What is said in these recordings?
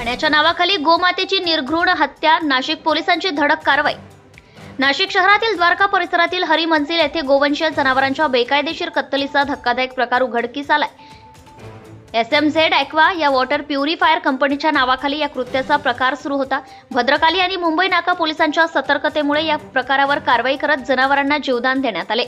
पाण्याच्या नावाखाली गोमातेची निर्घृण हत्या नाशिक पोलिसांची धडक कारवाई. नाशिक शहरातील द्वारका परिसरातील हरी मंजिल येथे गोवंशीय जनावरांच्या बेकायदेशीर कत्तलीचा धक्कादायक प्रकार उघडकीस आलाय. एस एम झेड ॲक्वा या वॉटर प्युरिफायर कंपनीच्या नावाखाली या कृत्याचा प्रकार सुरू होता. भद्रकाली आणि मुंबई नाका पोलिसांच्या सतर्कतेमुळे या प्रकारावर कारवाई करत जनावरांना जीवदान देण्यात आले.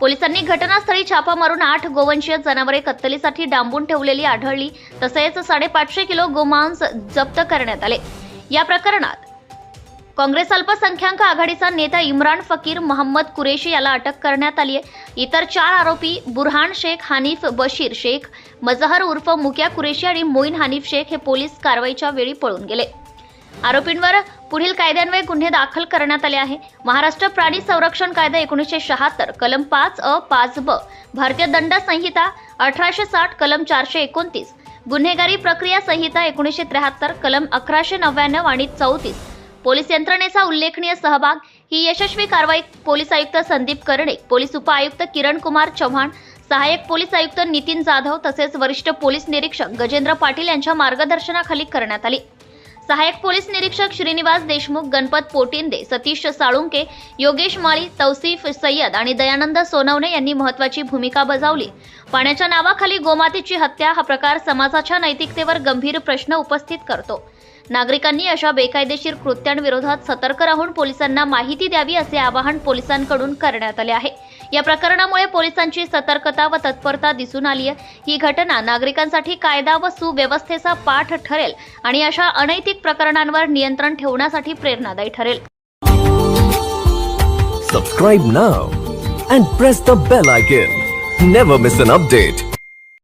पोलिसांनी घटनास्थळी छापा मारून आठ गोवंशीय जनावरे कत्तलीसाठी डांबून ठेवलेली आढळली. तसेच साडेपाचशे किलो गोमांस जप्त करण्यात आले. या प्रकरणात काँग्रेस अल्पसंख्याक आघाडीचा नेता इम्रान फकीर मोहम्मद कुरेशी याला अटक करण्यात आली आहे. इतर चार आरोपी बुरहान शेख हानिफ बशीर शेख मजहर उर्फ मुक्या कुरेशी आणि मोईन हानिफ शेख हे पोलीस कारवाईच्या वेळी पळून गेले. आरोपींवर पुढील कायद्यान्वये गुन्हे दाखल करण्यात आले आहे. महाराष्ट्र प्राणी संरक्षण कायदा एकोणीसशे शहात्तर कलम पाच अ पाच ब भारतीय दंड संहिता अठराशे साठ कलम चारशे एकोणतीस गुन्हेगारी प्रक्रिया संहिता एकोणीसशे त्र्याहत्तर कलम अकराशे नव्याण्णव आणि चौतीस. पोलीस यंत्रणेचा उल्लेखनीय सहभाग ही यशस्वी कारवाई पोलीस आयुक्त संदीप कर्णिक पोलीस उपआयुक्त किरण कुमार चव्हाण सहाय्यक पोलीस आयुक्त नितीन जाधव तसेच वरिष्ठ पोलीस निरीक्षक गजेंद्र पाटील यांच्या मार्गदर्शनाखाली करण्यात आली. सहाय्यक पोलीस निरीक्षक श्रीनिवास देशमुख गणपत पोटिंदे सतीश साळुंके योगेश माळी तौसिफ सय्यद आणि दयानंद सोनवणे यांनी महत्वाची भूमिका बजावली. पाण्याच्या नावाखाली गोमातेची हत्या हा प्रकार समाजाच्या नैतिकतेवर गंभीर प्रश्न उपस्थित करतो. नागरिकांनी अशा बेकायदेशीर कृत्यांविरोधात सतर्क राहून पोलिसांना माहिती द्यावी असे आवाहन पोलिसांकडून करण्यात आले आहे. या प्रकरणामुळे पोलिसांची सतर्कता व तत्परता दिसून आली आहे ही घटना नागरिकांसाठी कायदा व सुव्यवस्थेचा पाठ ठरेल आणि अशा अनैतिक प्रकरणांवर नियंत्रण ठेवण्यासाठी प्रेरणादायी ठरेल. Subscribe now and press the bell icon never miss an update